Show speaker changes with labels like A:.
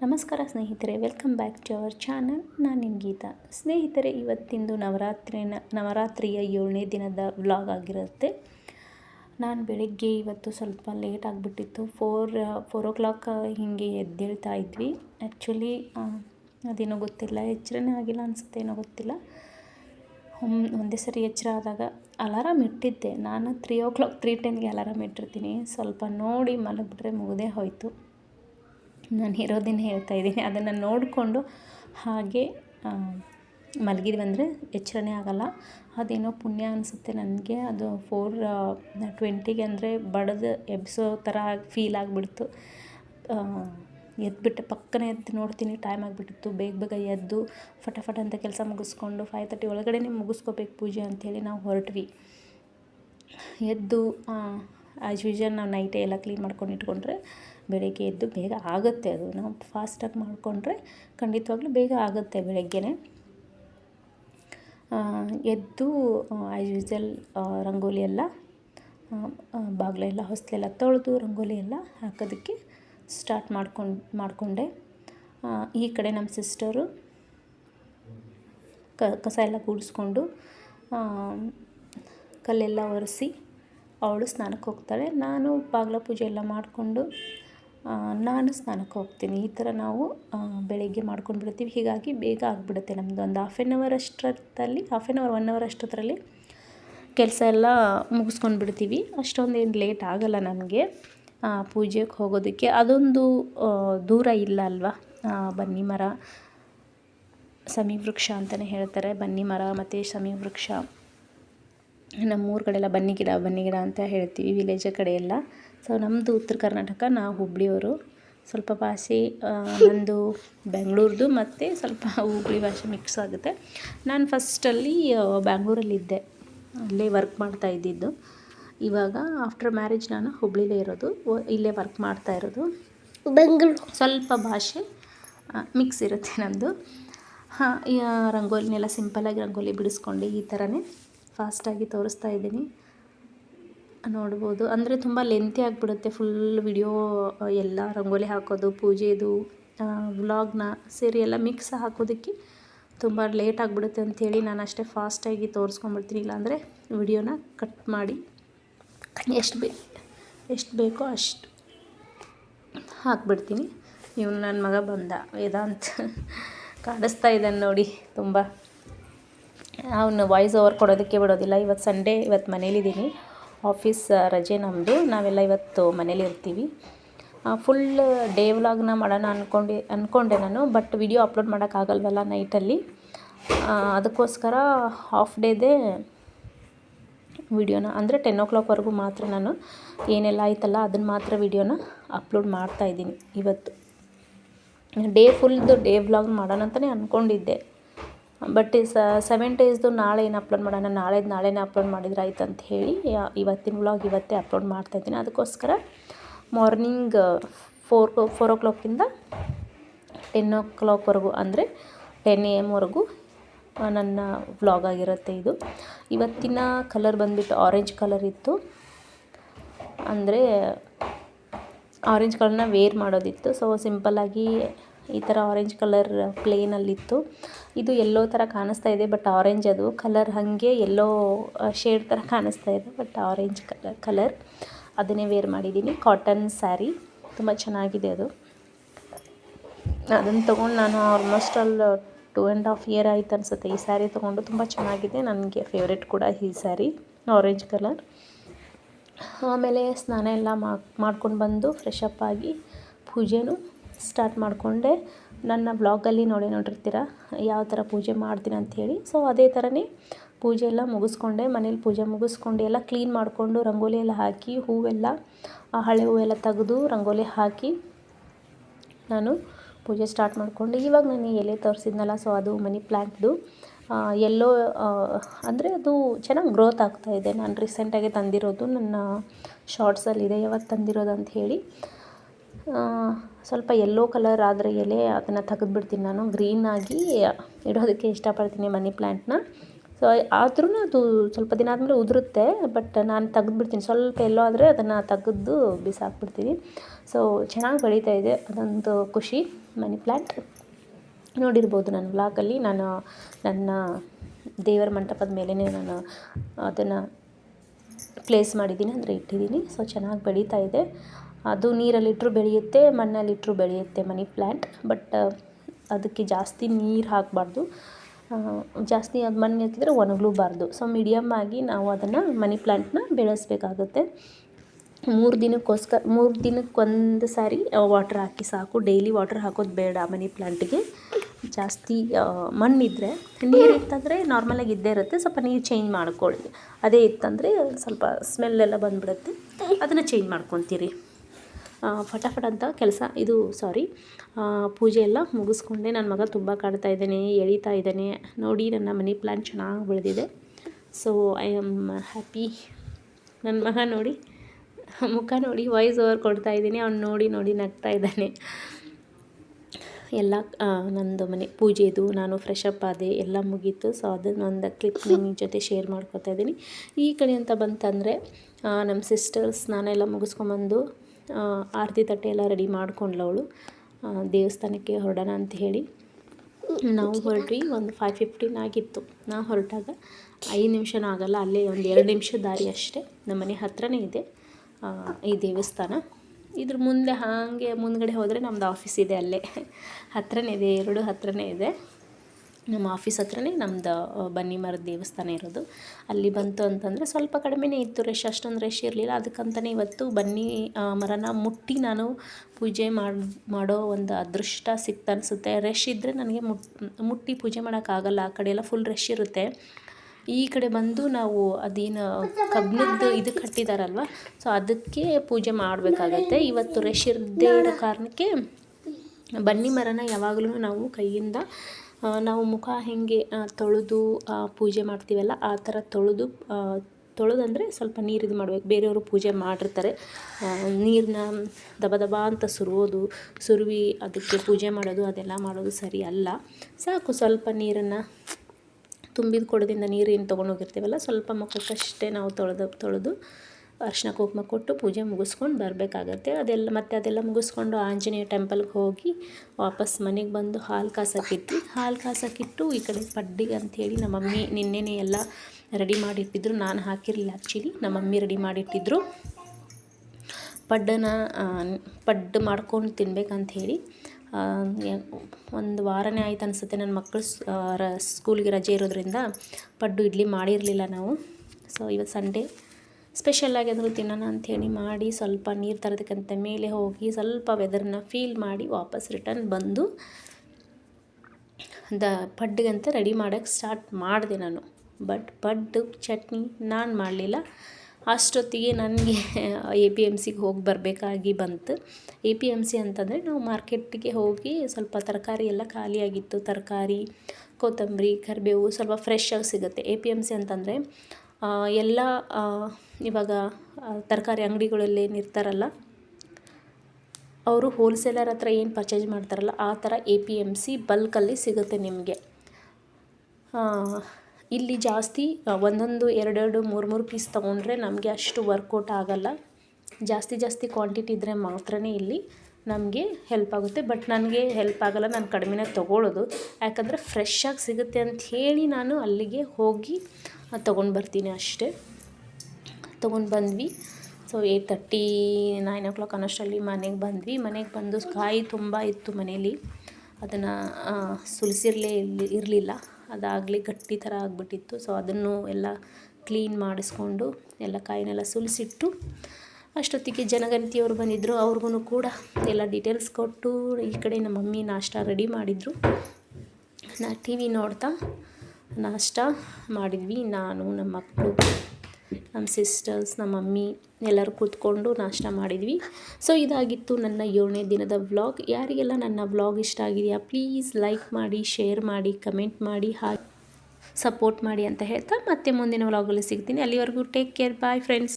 A: ನಮಸ್ಕಾರ ಸ್ನೇಹಿತರೆ welcome back to our channel ನಾನು ನಿಮ್ಮ ಗೀತಾ. ಸ್ನೇಹಿತರೆ, ಇವತ್ತಿಂದು ನವರಾತ್ರಿನ ನವರಾತ್ರಿಯ ಏಳನೇ ದಿನದ ವ್ಲಾಗ್ ಆಗಿರುತ್ತೆ. ನಾನು ಬೆಳಗ್ಗೆ ಇವತ್ತು ಸ್ವಲ್ಪ ಲೇಟ್ ಆಗಿಬಿಟ್ಟಿತ್ತು. ಫೋರ್ ಫೋರ್ ಓ ಕ್ಲಾಕ್ ಹೀಗೆ ಎದ್ದೇಳ್ತಾ ಇದ್ವಿ. ಆ್ಯಕ್ಚುಲಿ ಅದೇನೋ ಗೊತ್ತಿಲ್ಲ. ಎಚ್ಚರನೇ ಆಗಿಲ್ಲ ಅನಿಸುತ್ತೆ, ಏನೋ ಗೊತ್ತಿಲ್ಲ. ಒಂದೇ ಸರಿ ಎಚ್ಚರ ಆದಾಗ ಅಲಾರಾಮ್ ಇಟ್ಟಿದ್ದೆ. ನಾನು ತ್ರೀ ಓ ಕ್ಲಾಕ್ ತ್ರೀ ಟೆನ್ಗೆ ಅಲಾರಾಮ್ ಇಟ್ಟಿರ್ತೀನಿ. ಸ್ವಲ್ಪ ನೋಡಿ ಮಲಗಿಬಿಟ್ರೆ ಮುಗದೇ ಹೋಯಿತು. ನಾನು ಇರೋದನ್ನ ಹೇಳ್ತಾ ಇದ್ದೀನಿ. ಅದನ್ನು ನೋಡಿಕೊಂಡು ಹಾಗೆ ಮಲಗಿದ್ವಿ ಅಂದರೆ ಎಚ್ಚರನೇ ಆಗಲ್ಲ. ಅದೇನೋ ಪುಣ್ಯ ಅನಿಸುತ್ತೆ ನನಗೆ. ಅದು ಫೋರ್ ಟ್ವೆಂಟಿಗೆ ಅಂದರೆ ಬಡದು ಎಬ್ಸೋ ಥರ ಫೀಲ್ ಆಗಿಬಿಡ್ತು. ಎದ್ದುಬಿಟ್ಟೆ ಪಕ್ಕನೆ ಎದ್ದು ನೋಡ್ತೀನಿ ಟೈಮ್ ಆಗಿಬಿಟ್ಟಿತ್ತು. ಬೇಗ ಬೇಗ ಎದ್ದು ಫಟಾಫಟ ಅಂತ ಕೆಲಸ ಮುಗಿಸ್ಕೊಂಡು ಫೈವ್ ತರ್ಟಿ ಒಳಗಡೆನೇ ಮುಗಿಸ್ಕೋಬೇಕು ಪೂಜೆ ಅಂಥೇಳಿ ನಾವು ಹೊರಟ್ವಿ. ಎದ್ದು ಆ್ಯಸ್ ಯೂಶ್ವಲ್ ನಾವು ನೈಟೇ ಎಲ್ಲ ಕ್ಲೀನ್ ಮಾಡ್ಕೊಂಡು ಇಟ್ಕೊಂಡ್ರೆ ಬೆಳಗ್ಗೆ ಎದ್ದು ಬೇಗ ಆಗುತ್ತೆ ಅದು. ನಾವು ಫಾಸ್ಟಾಗಿ ಮಾಡಿಕೊಂಡ್ರೆ ಖಂಡಿತವಾಗ್ಲೂ ಬೇಗ ಆಗುತ್ತೆ ಬೆಳಗ್ಗೆನೇ. ಎದ್ದು ಆ್ಯಸ್ ಯೂಸಲ್ ರಂಗೋಲಿ ಎಲ್ಲ ಬಾಗಿಲೆಲ್ಲ ಹೊಸಲೆಲ್ಲ ತೊಳೆದು ರಂಗೋಲಿ ಎಲ್ಲ ಹಾಕೋದಕ್ಕೆ ಸ್ಟಾರ್ಟ್ ಮಾಡ್ಕೊಂಡು, ಮಾಡಿಕೊಂಡೆ. ಈ ಕಡೆ ನಮ್ಮ ಸಿಸ್ಟರು ಕ, ಕಸ ಎಲ್ಲ ಕೂಡಿಸ್ಕೊಂಡು ಕಲ್ಲೆಲ್ಲ ಒರೆಸಿ ಅವಳು ಸ್ನಾನಕ್ಕೆ ಹೋಗ್ತಾಳೆ. ನಾನು ಬಾಗಿಲ ಪೂಜೆ ಎಲ್ಲ ಮಾಡಿಕೊಂಡು ನಾನು ಸ್ನಾನಕ್ಕೆ ಹೋಗ್ತೀನಿ. ಈ ಥರ ನಾವು ಬೆಳಗ್ಗೆ ಮಾಡ್ಕೊಂಡು ಬಿಡ್ತೀವಿ ಹೀಗಾಗಿ ಬೇಗ ಆಗಿಬಿಡುತ್ತೆ ನಮ್ಮದು ಒಂದು ಹಾಫ್ ಆ್ಯನ್ ಅವರ್ ಅಷ್ಟರಲ್ಲಿ half an hour one hour ಅಷ್ಟೊತ್ತರಲ್ಲಿ ಕೆಲಸ ಎಲ್ಲ ಮುಗಿಸ್ಕೊಂಡು ಬಿಡ್ತೀವಿ ಅಷ್ಟೊಂದೇನು ಲೇಟ್ ಆಗಲ್ಲ ನಮಗೆ. ಪೂಜೆಗೆ ಹೋಗೋದಕ್ಕೆ. ಅದೊಂದು ದೂರ ಇಲ್ಲ ಅಲ್ವಾ? ಬನ್ನಿ ಮರ ಸಮಿ ವೃಕ್ಷ ಅಂತಲೇ ಹೇಳ್ತಾರೆ. ಬನ್ನಿ ಮರ ಮತ್ತು ಸಮಿ ವೃಕ್ಷ ನಮ್ಮೂರ ಕಡೆಯೆಲ್ಲ ಬನ್ನಿ ಗಿಡ ಬನ್ನಿ ಗಿಡ ಅಂತ ಹೇಳ್ತೀವಿ ವಿಲೇಜ್ ಕಡೆಯೆಲ್ಲ. ಸೊ ನಮ್ಮದು ಉತ್ತರ ಕರ್ನಾಟಕ ನಾ ಹುಬ್ಳಿಯವರು. ಸ್ವಲ್ಪ ಭಾಷೆ ನಂದು ಬೆಂಗಳೂರ್ದು ಮತ್ತು ಸ್ವಲ್ಪ ಹುಬ್ಳಿ ಭಾಷೆ ಮಿಕ್ಸ್ ಆಗುತ್ತೆ. ನಾನು ಫಸ್ಟಲ್ಲಿ ಬ್ಯಾಂಗ್ಳೂರಲ್ಲಿದ್ದೆ. ಅಲ್ಲೇ ವರ್ಕ್ ಮಾಡ್ತಾ ಇದ್ದಿದ್ದು. ಇವಾಗ ಆಫ್ಟರ್ ಮ್ಯಾರೇಜ್ ನಾನು ಹುಬ್ಳಿಲೇ ಇರೋದು. ಇಲ್ಲೇ ವರ್ಕ್ ಮಾಡ್ತಾ ಇರೋದು.
B: ಬೆಂಗಳೂರು.
A: ಸ್ವಲ್ಪ ಭಾಷೆ ಮಿಕ್ಸ್ ಇರುತ್ತೆ ನಮ್ಮದು ಹಾಂ ರಂಗೋಲಿನೆಲ್ಲ ಸಿಂಪಲಾಗಿ ರಂಗೋಲಿ ಬಿಡಿಸ್ಕೊಂಡು ಈ ಥರನೇ ಫಾಸ್ಟಾಗಿ ತೋರಿಸ್ತಾ ಇದ್ದೀನಿ. ನೋಡ್ಬೋದು. ಅಂದರೆ ತುಂಬ ಲೆಂತಿ ಆಗಿಬಿಡುತ್ತೆ ಫುಲ್ ವಿಡಿಯೋ ಎಲ್ಲ ರಂಗೋಲಿ ಹಾಕೋದು, ಪೂಜೆದು ವ್ಲಾಗ್ನ ಸೇರಿ ಎಲ್ಲ ಮಿಕ್ಸ್ ಹಾಕೋದಕ್ಕೆ ತುಂಬ ಲೇಟ್ ಆಗಿಬಿಡುತ್ತೆ ಅಂಥೇಳಿ ನಾನು ಅಷ್ಟೇ ಫಾಸ್ಟಾಗಿ ತೋರಿಸ್ಕೊಂಬಿಡ್ತೀನಿ ಇಲ್ಲಾಂದರೆ ವಿಡಿಯೋನ ಕಟ್ ಮಾಡಿ ಎಷ್ಟು ಬೇ, ಎಷ್ಟು ಬೇಕೋ ಅಷ್ಟು ಹಾಕ್ಬಿಡ್ತೀನಿ. ಇವನು ನನ್ನ ಮಗ ಬಂದ ವೇದಾಂತ್ ಕಾಡಿಸ್ತಾ ಇದ್ದಾನೆ ನೋಡಿ ತುಂಬ. ಅವನು ವಾಯ್ಸ್ ಓವರ್ ಕೊಡೋದಕ್ಕೆ ಬಿಡೋದಿಲ್ಲ ಇವತ್ತು ಸಂಡೇ ಇವತ್ತು ಮನೇಲಿದ್ದೀನಿ. ಆಫೀಸ್ ರಜೆ ನಮ್ಮದು ನಾವೆಲ್ಲ ಇವತ್ತು ಮನೇಲಿ ಇರ್ತೀವಿ. ಫುಲ್ ಡೇ ವ್ಲಾಗ್ನ ಮಾಡೋಣ ಅಂದ್ಕೊಂಡು ಅಂದ್ಕೊಂಡೆ ನಾನು ಬಟ್ ವಿಡಿಯೋ ಅಪ್ಲೋಡ್ ಮಾಡೋಕ್ಕಾಗಲ್ವಲ್ಲ ನೈಟಲ್ಲಿ ಅದಕ್ಕೋಸ್ಕರ ಹಾಫ್ ಡೇದೇ ವಿಡಿಯೋನ ಅಂದರೆ ಟೆನ್ ಓ ಕ್ಲಾಕ್ವರೆಗೂ ಮಾತ್ರ ನಾನು ಏನೆಲ್ಲ ಆಯ್ತಲ್ಲ ಅದನ್ನು ಮಾತ್ರ ವಿಡಿಯೋನ ಅಪ್ಲೋಡ್ ಮಾಡ್ತಾ ಇದ್ದೀನಿ ಇವತ್ತು. ಡೇ ಫುಲ್ದು ಡೇ ವ್ಲಾಗ್ ಮಾಡೋಣ ಅಂತಲೇ ಅಂದ್ಕೊಂಡಿದ್ದೆ ಬಟ್ ಸೆವೆನ್ ಡೇಸ್ದು ನಾಳೆ ಏನು ಅಪ್ಲೋಡ್ ಮಾಡೋಣ? ನಾಳೆದು ನಾಳೆನೇ ಅಪ್ಲೋಡ್ ಮಾಡಿದ್ರೆ ಆಯ್ತು ಅಂತ ಹೇಳಿ ಇವತ್ತಿನ ವ್ಲಾಗ್ ಇವತ್ತೇ ಅಪ್ಲೋಡ್ ಮಾಡ್ತಾ ಇದ್ದೀನಿ. ಅದಕ್ಕೋಸ್ಕರ ಮಾರ್ನಿಂಗ್ ಫೋರ್ ಫೋರ್ ಓ ಕ್ಲಾಕಿಂದ ಟೆನ್ ಓ ಕ್ಲಾಕ್ವರೆಗೂ ಅಂದರೆ ಟೆನ್ ಎ ಎಮ್ವರೆಗೂ ನನ್ನ ವ್ಲಾಗ್ ಆಗಿರುತ್ತೆ ಇದು. ಇವತ್ತಿನ ಕಲರ್ ಬಂದುಬಿಟ್ಟು ಆರೆಂಜ್ ಕಲರ್ ಇತ್ತು. ಅಂದರೆ ಆರೆಂಜ್ ಕಲರ್ನ ವೇರ್ ಮಾಡೋದಿತ್ತು. ಸೊ ಸಿಂಪಲ್ಲಾಗಿ ಈ ಥರ ಆರೆಂಜ್ ಕಲರ್ ಪ್ಲೇನಲ್ಲಿತ್ತು ಇದು ಎಲ್ಲೋ ಥರ ಕಾಣಿಸ್ತಾ ಇದೆ ಬಟ್ ಆರೆಂಜ್ ಅದು. ಕಲರ್ ಹಾಗೆ ಎಲ್ಲೋ ಶೇಡ್ ಥರ ಕಾಣಿಸ್ತಾ ಇದೆ ಬಟ್ ಆರೆಂಜ್ ಕಲರ್ ಕಲರ್ ಅದನ್ನೇ ವೇರ್ ಮಾಡಿದ್ದೀನಿ ಕಾಟನ್ ಸ್ಯಾರಿ ತುಂಬ ಚೆನ್ನಾಗಿದೆ ಅದು. ಅದನ್ನು ತೊಗೊಂಡು ನಾನು almost all two and half year ಆಯ್ತು ಅನಿಸುತ್ತೆ. ಈ ಸ್ಯಾರಿ ತೊಗೊಂಡು ತುಂಬ ಚೆನ್ನಾಗಿದೆ. ನನಗೆ ಫೇವ್ರೆಟ್ ಕೂಡ ಈ ಸ್ಯಾರಿ ಆರೆಂಜ್ ಕಲರ್ ಆಮೇಲೆ ಸ್ನಾನ ಎಲ್ಲ ಮಾಡ್ಕೊಂಡು ಬಂದು ಫ್ರೆಶ್ ಅಪ್ ಆಗಿ ಪೂಜೆನೂ ಸ್ಟಾರ್ಟ್ ಮಾಡಿಕೊಂಡೆ. ನನ್ನ ಬ್ಲಾಗಲ್ಲಿ ನೋಡಿ ನೋಡಿರ್ತೀರ, ಯಾವ ಥರ ಪೂಜೆ ಮಾಡ್ತೀನಿ ಅಂಥೇಳಿ ಸೊ ಅದೇ ಥರನೇ ಪೂಜೆ ಎಲ್ಲ ಮುಗಿಸ್ಕೊಂಡೆ. ಮನೇಲಿ ಪೂಜೆ ಮುಗಿಸ್ಕೊಂಡು ಎಲ್ಲ ಕ್ಲೀನ್ ಮಾಡಿಕೊಂಡು ರಂಗೋಲಿ ಎಲ್ಲ ಹಾಕಿ, ಹೂವೆಲ್ಲ, ಆ ಹಳೆ ಹೂವೆಲ್ಲ ತೆಗೆದು ರಂಗೋಲಿ ಹಾಕಿ ನಾನು ಪೂಜೆ ಸ್ಟಾರ್ಟ್ ಮಾಡಿಕೊಂಡು. ಇವಾಗ ನಾನು ಎಲೆ ತೋರಿಸಿದ್ನಲ್ಲ ಸೊ ಅದು ಮನಿ ಪ್ಲ್ಯಾಂಟ್ದು ಎಲ್ಲೋ ಅಂದರೆ ಅದು ಚೆನ್ನಾಗಿ ಗ್ರೋತ್ ಆಗ್ತಾಯಿದೆ ನಾನು ರೀಸೆಂಟಾಗಿ ತಂದಿರೋದು ನನ್ನ ಶಾರ್ಟ್ಸಲ್ಲಿದೆ ಯಾವತ್ತು ತಂದಿರೋದು ಅಂತ ಹೇಳಿ. ಸ್ವಲ್ಪ ಯೆಲ್ಲೋ ಕಲರ್ ಆದರೆ ಎಲೆ ಅದನ್ನು ತೆಗೆದ್ಬಿಡ್ತೀನಿ ನಾನು. ಗ್ರೀನಾಗಿ ಇಡೋದಕ್ಕೆ ಇಷ್ಟಪಡ್ತೀನಿ ಮನಿ ಪ್ಲ್ಯಾಂಟ್ನ ಸೊ ಆದ್ರೂ ಅದು ಸ್ವಲ್ಪ ದಿನ ಆದಮೇಲೆ ಉದುರುತ್ತೆ ಬಟ್ ನಾನು ತೆಗೆದ್ಬಿಡ್ತೀನಿ. ಸ್ವಲ್ಪ ಎಲ್ಲೋ ಆದರೆ ಅದನ್ನು ತೆಗೆದು ಬಿಸಾಕ್ಬಿಡ್ತೀನಿ. ಸೊ ಚೆನ್ನಾಗಿ ಬೆಳೀತಾ ಇದೆ. ಅದೊಂದು ಖುಷಿ ಮನಿ ಪ್ಲ್ಯಾಂಟ್ ನೋಡಿರ್ಬೋದು ನನ್ನ ವ್ಲಾಗಲ್ಲಿ ನಾನು ನನ್ನ ದೇವರ ಮಂಟಪದ ಮೇಲೇ ನಾನು ಅದನ್ನು ಪ್ಲೇಸ್ ಮಾಡಿದ್ದೀನಿ ಅಂದರೆ ಇಟ್ಟಿದ್ದೀನಿ. ಸೊ ಚೆನ್ನಾಗಿ ಬೆಳೀತಾ ಇದೆ. ಅದು ನೀರಲ್ಲಿಟ್ಟರೂ ಬೆಳೆಯುತ್ತೆ ಮಣ್ಣಲ್ಲಿಟ್ಟರೂ ಬೆಳೆಯುತ್ತೆ ಮನಿ ಪ್ಲ್ಯಾಂಟ್ ಬಟ್ ಅದಕ್ಕೆ ಜಾಸ್ತಿ ನೀರು ಹಾಕಬಾರ್ದು. ಜಾಸ್ತಿ ಅದು ಮಣ್ಣು ಹಾಕಿದರೆ ಒಣಗಲೂಬಾರ್ದು. ಸೊ ಮೀಡಿಯಮ್ ಆಗಿ ನಾವು ಅದನ್ನು ಮನಿ ಪ್ಲ್ಯಾಂಟ್ನ ಬೆಳೆಸಬೇಕಾಗುತ್ತೆ. ಮೂರು ದಿನಕ್ಕೋಸ್ಕರ, ಮೂರು ದಿನಕ್ಕೆ ಒಂದು ಸಾರಿ ವಾಟರ್ ಹಾಕಿ ಸಾಕು. ಡೈಲಿ ವಾಟರ್ ಹಾಕೋದು ಬೇಡ ಮನಿ ಪ್ಲ್ಯಾಂಟ್ಗೆ ಜಾಸ್ತಿ ಮಣ್ಣಿದ್ದರೆ ನೀರು ಇತ್ತಂದರೆ ನಾರ್ಮಲಾಗಿ ಇದ್ದೇ ಇರುತ್ತೆ. ಸ್ವಲ್ಪ ನೀರು ಚೇಂಜ್ ಮಾಡ್ಕೊಳ್ಳಿ. ಅದೇ ಇತ್ತಂದರೆ ಸ್ವಲ್ಪ ಸ್ಮೆಲ್ಲೆಲ್ಲ ಬಂದುಬಿಡುತ್ತೆ. ಅದನ್ನು ಚೇಂಜ್ ಮಾಡ್ಕೊತೀರಿ. ಫಟಾಫಟ್ ಅಂತ ಕೆಲಸ. ಇದು ಸಾರಿ ಪೂಜೆ ಎಲ್ಲ ಮುಗಿಸ್ಕೊಂಡೆ. ನನ್ನ ಮಗ ತುಂಬ ಕಾಡ್ತಾ ಇದ್ದಾನೆ, ಎಳೀತಾ ಇದ್ದಾನೆ. ನೋಡಿ, ನನ್ನ ಮನಿ ಪ್ಲ್ಯಾನ್ ಚೆನ್ನಾಗಿ ಬೆಳೆದಿದೆ. ಸೊ ಐ ಆಮ್ ಹ್ಯಾಪಿ ನನ್ನ ಮಗ ನೋಡಿ, ಮುಖ ನೋಡಿ ವಾಯ್ಸ್ ಓವರ್ ಕೊಡ್ತಾ ಇದ್ದೀನಿ. ಅವ್ನು ನೋಡಿ ನೋಡಿ ನಗ್ತಾ ಇದ್ದಾನೆ. ಎಲ್ಲ ನಂದು ಮನೆ, ಪೂಜೆದು, ನಾನು ಫ್ರೆಶ್ ಅಪ್ ಆದೆ, ಎಲ್ಲ ಮುಗೀತು. ಸೊ ಅದನ್ನೊಂದು ಕ್ಲಿಪ್ ನಿಮ್ಮ ಜೊತೆ ಶೇರ್ ಮಾಡ್ಕೊತಾ ಇದ್ದೀನಿ. ಈ ಕಡೆ ಅಂತ ಬಂತಂದರೆ ನಮ್ಮ ಸಿಸ್ಟರ್ಸ್ ನಾನೆಲ್ಲ ಮುಗಿಸ್ಕೊಂಬಂದು ಆರತಿ ತಟ್ಟೆ ಎಲ್ಲ ರೆಡಿ ಮಾಡ್ಕೊಂಡ್ಲು ಅವಳು. ದೇವಸ್ಥಾನಕ್ಕೆ ಹೊರಡೋಣ ಅಂತ ಹೇಳಿ ನಾವು ಹೊರಟ್ವಿ. ಒಂದು ಫೈವ್ ಫಿಫ್ಟೀನ್ ಆಗಿತ್ತು. ನಾವು ಹೊರಟಾಗ ಐದು ನಿಮಿಷನೂ ಆಗಲ್ಲ, ಅಲ್ಲೇ ಒಂದು ಎರಡು ನಿಮಿಷ ದಾರಿ ಅಷ್ಟೇ. ನಮ್ಮ ಮನೆ ಹತ್ರನೇ ಇದೆ ಈ ದೇವಸ್ಥಾನ. ಇದ್ರ ಮುಂದೆ ಹಾಗೆ ಮುಂದ್ಗಡೆ ಹೋದರೆ ನಮ್ಮದು ಆಫೀಸ್ ಇದೆ ಅಲ್ಲೇ. ಹತ್ರನೇ ಇದೆ, ಎರಡು ಹತ್ರನೇ ಇದೆ. ನಮ್ಮ ಆಫೀಸ್ ಹತ್ರನೇ ನಮ್ಮದು ಬನ್ನಿ ಮರದ ದೇವಸ್ಥಾನ ಇರೋದು. ಅಲ್ಲಿ ಬಂತು ಅಂತಂದರೆ ಸ್ವಲ್ಪ ಕಡಿಮೆನೇ ಇತ್ತು ರಶ್, ಅಷ್ಟೊಂದು ರಶ್ ಇರಲಿಲ್ಲ. ಅದಕ್ಕಂತಲೇ ಇವತ್ತು ಬನ್ನಿ ಮರನ ಮುಟ್ಟಿ ನಾನು ಪೂಜೆ ಮಾಡಿ, ಮಾಡೋ ಒಂದು ಅದೃಷ್ಟ ಸಿಕ್ತು ಅನಿಸುತ್ತೆ. ರಶ್ ಇದ್ದರೆ ನನಗೆ ಮುಟ್ಟಿ ಪೂಜೆ ಮಾಡೋಕ್ಕಾಗಲ್ಲ ಆ ಕಡೆ ಎಲ್ಲ ಫುಲ್ ರಶ್ ಇರುತ್ತೆ. ಈ ಕಡೆ ಬಂದು ನಾವು ಅದೇನು ಕಬ್ಬಿಣದ್ದು ಇದು ಕಟ್ಟಿದಾರಲ್ವ? ಸೊ ಅದಕ್ಕೆ ಪೂಜೆ ಮಾಡಬೇಕಾಗತ್ತೆ. ಇವತ್ತು ರಶ್ ಇರದೇ ಇರೋ ಕಾರಣಕ್ಕೆ ಬನ್ನಿ ಮರನ ಯಾವಾಗಲೂ ನಾವು ಕೈಯಿಂದ ನಾವು ಮುಖ ಹೇಗೆ ತೊಳೆದು ಪೂಜೆ ಮಾಡ್ತೀವಲ್ಲ, ಆ ಥರ ತೊಳೆದು ತೊಳೆದಂದರೆ ಸ್ವಲ್ಪ ನೀರು ಇದು ಮಾಡಬೇಕು. ಬೇರೆಯವರು ಪೂಜೆ ಮಾಡಿರ್ತಾರೆ. ನೀರನ್ನ ದಬ ದಬ ಅಂತ ಸುರೋದು ಸುರುವಿ ಅದಕ್ಕೆ ಪೂಜೆ ಮಾಡೋದು, ಅದೆಲ್ಲ ಮಾಡೋದು ಸರಿ ಅಲ್ಲ. ಸಾಕು, ಸ್ವಲ್ಪ ನೀರನ್ನು ತುಂಬಿದ ಕೊಡದಿಂದ ನೀರು ಏನು ತೊಗೊಂಡೋಗಿರ್ತೀವಲ್ಲ ಸ್ವಲ್ಪ ಮುಖಕ್ಕಷ್ಟೇ ನಾವು ತೊಳೆದು ತೊಳೆದು ಅರ್ಶಿನ ಕುಂಕುಮ ಕೊಟ್ಟು ಪೂಜೆ ಮುಗಿಸ್ಕೊಂಡು ಬರಬೇಕಾಗತ್ತೆ. ಅದೆಲ್ಲ ಮತ್ತು ಅದೆಲ್ಲ ಮುಗಿಸ್ಕೊಂಡು ಆಂಜನೇಯ ಟೆಂಪಲ್ಗೆ ಹೋಗಿ ವಾಪಸ್ ಮನೆಗೆ ಬಂದು ಹಾಲು ಕಾಸಕ್ಕಿಟ್ಟು ಹಾಲು ಕಾಸಕ್ಕಿಟ್ಟು ಈ ಕಡೆ ಪಡ್ಡಿಗೆ ಅಂಥೇಳಿ ನಮ್ಮ ಮಮ್ಮಿ ನಿನ್ನೆನೇ ಎಲ್ಲ ರೆಡಿ ಮಾಡಿಟ್ಟಿದ್ರು. ನಾನು ಹಾಕಿರಲಿಲ್ಲ ಆ್ಯಕ್ಚುಲಿ ನಮ್ಮ ಮಮ್ಮಿ ರೆಡಿ ಮಾಡಿಟ್ಟಿದ್ರು. ಪಡ್ಡನ ಪಡ್ಡು ಮಾಡ್ಕೊಂಡು ತಿನ್ಬೇಕಂತ ಹೇಳಿ ಒಂದು ವಾರನೇ ಆಯ್ತು ಅನಿಸುತ್ತೆ ನನ್ನ ಮಕ್ಕಳು ಸ್ಕೂಲಿಗೆ ರಜೆ ಇರೋದ್ರಿಂದ ಪಡ್ಡು ಇಡ್ಲಿ ಮಾಡಿರಲಿಲ್ಲ ನಾವು. ಸೊ ಇವತ್ತು ಸಂಡೇ ಸ್ಪೆಷಲ್ಲಾಗಿ ಆದರೂ ತಿನ್ನೋಣ ಅಂಥೇಳಿ ಮಾಡಿ ಸ್ವಲ್ಪ ನೀರು ತರೋದಕ್ಕಂತ ಮೇಲೆ ಹೋಗಿ ಸ್ವಲ್ಪ ವೆದರ್ನ ಫೀಲ್ ಮಾಡಿ ವಾಪಸ್ ರಿಟರ್ನ್ ಬಂದು ದ ಪಡ್ಗಂತ ರೆಡಿ ಮಾಡೋಕ್ಕೆ ಸ್ಟಾರ್ಟ್ ಮಾಡಿದೆ ನಾನು. ಬಟ್ ಪಡ್ಡು ಚಟ್ನಿ ನಾನು ಮಾಡಲಿಲ್ಲ. ಅಷ್ಟೊತ್ತಿಗೆ ನನಗೆ ಎ ಪಿ ಎಂ ಸಿಗೆ ಹೋಗಿ ಬರಬೇಕಾಗಿ ಬಂತು. ಎ ಪಿ ಎಂ ಸಿ ಅಂತಂದರೆ ನಾವು ಮಾರ್ಕೆಟ್ಟಿಗೆ ಹೋಗಿ ಸ್ವಲ್ಪ ತರಕಾರಿ ಎಲ್ಲ ಖಾಲಿಯಾಗಿತ್ತು ತರಕಾರಿ, ಕೊತ್ತಂಬರಿ, ಕರಿಬೇವು ಸ್ವಲ್ಪ ಫ್ರೆಶ್ ಆಗಿ ಸಿಗುತ್ತೆ. ಎ ಪಿ ಎಂ ಸಿ ಅಂತಂದರೆ ಎಲ್ಲ ಇವಾಗ ತರಕಾರಿ ಅಂಗಡಿಗಳಲ್ಲಿ ಏನು ಇರ್ತಾರಲ್ಲ ಅವರು ಹೋಲ್ಸೇಲರ್ ಹತ್ರ ಏನು ಪರ್ಚೇಸ್ ಮಾಡ್ತಾರಲ್ಲ, ಆ ಥರ ಎ ಪಿ ಎಂ ಸಿ ಬಲ್ಕಲ್ಲಿ ಸಿಗುತ್ತೆ ನಿಮಗೆ. ಇಲ್ಲಿ ಜಾಸ್ತಿ ಒಂದೊಂದು, ಎರಡೆರಡು, ಮೂರು ಮೂರು ಪೀಸ್ ತೊಗೊಂಡ್ರೆ ನಮಗೆ ಅಷ್ಟು ವರ್ಕೌಟ್ ಆಗೋಲ್ಲ. ಜಾಸ್ತಿ ಜಾಸ್ತಿ ಕ್ವಾಂಟಿಟಿ ಇದ್ದರೆ ಮಾತ್ರನೇ ಇಲ್ಲಿ ನಮಗೆ ಹೆಲ್ಪ್ ಆಗುತ್ತೆ. ಬಟ್ ನನಗೆ ಹೆಲ್ಪ್ ಆಗೋಲ್ಲ, ನಾನು ಕಡಿಮೆನೇ ತೊಗೊಳ್ಳೋದು ಯಾಕಂದರೆ ಫ್ರೆಶ್ಶಾಗಿ ಸಿಗುತ್ತೆ ಅಂತ ಹೇಳಿ ನಾನು ಅಲ್ಲಿಗೆ ಹೋಗಿ ತೊಗೊಂಡು ಬರ್ತೀನಿ ಅಷ್ಟೇ. ತೊಗೊಂಡು ಬಂದ್ವಿ. So eight thirty nine o'clock ಅನ್ನೋಷ್ಟರಲ್ಲಿ ಮನೆಗೆ ಬಂದ್ವಿ. ಮನೆಗೆ ಬಂದು ಕಾಯಿ ತುಂಬ ಇತ್ತು ಮನೇಲಿ. ಅದನ್ನು ಸುಲಿಸಿರಲೇ ಇರಲಿಲ್ಲ. ಅದಾಗಲಿ ಗಟ್ಟಿ ಥರ ಆಗಿಬಿಟ್ಟಿತ್ತು. ಸೊ ಅದನ್ನು ಎಲ್ಲ ಕ್ಲೀನ್ ಮಾಡಿಸ್ಕೊಂಡು ಎಲ್ಲ ಕಾಯಿನೆಲ್ಲ ಸುಲಿಸಿಟ್ಟು ಅಷ್ಟೊತ್ತಿಗೆ ಜನಗಣತಿಯವರು ಬಂದಿದ್ದರು ಅವ್ರಿಗೂ ಕೂಡ ಎಲ್ಲ ಡೀಟೇಲ್ಸ್ ಕೊಟ್ಟು ಈ ಕಡೆ ನಮ್ಮ ಮಮ್ಮಿ ನಾಷ್ಟ ರೆಡಿ ಮಾಡಿದರು. ನಾ ಟಿ ವಿ ನೋಡ್ತಾ ನಾಷ್ಟ ಮಾಡಿದ್ವಿ. ನಾನು, ನಮ್ಮ ಮಕ್ಕಳು, ನಮ್ಮ ಸಿಸ್ಟರ್ಸ್ ನಮ್ಮ ಮಮ್ಮಿ ಎಲ್ಲರೂ ಕೂತ್ಕೊಂಡು ನಾಷ್ಟ ಮಾಡಿದ್ವಿ. ಸೊ ಇದಾಗಿತ್ತು ನನ್ನ ಏಳನೇ ದಿನದ ವ್ಲಾಗ್ ಯಾರಿಗೆಲ್ಲ ನನ್ನ ವ್ಲಾಗ್ ಇಷ್ಟ ಆಗಿದೆಯಾ ಪ್ಲೀಸ್ ಲೈಕ್ ಮಾಡಿ ಶೇರ್ ಮಾಡಿ ಕಮೆಂಟ್ ಮಾಡಿ, ಹಾಗೆ ಸಪೋರ್ಟ್ ಮಾಡಿ ಅಂತ ಹೇಳ್ತಾ ಮತ್ತೆ ಮುಂದಿನ ವ್ಲಾಗಲ್ಲಿ ಸಿಗ್ತೀನಿ. ಅಲ್ಲಿವರೆಗೂ ಟೇಕ್ ಕೇರ್ ಬಾಯ್ ಫ್ರೆಂಡ್ಸ್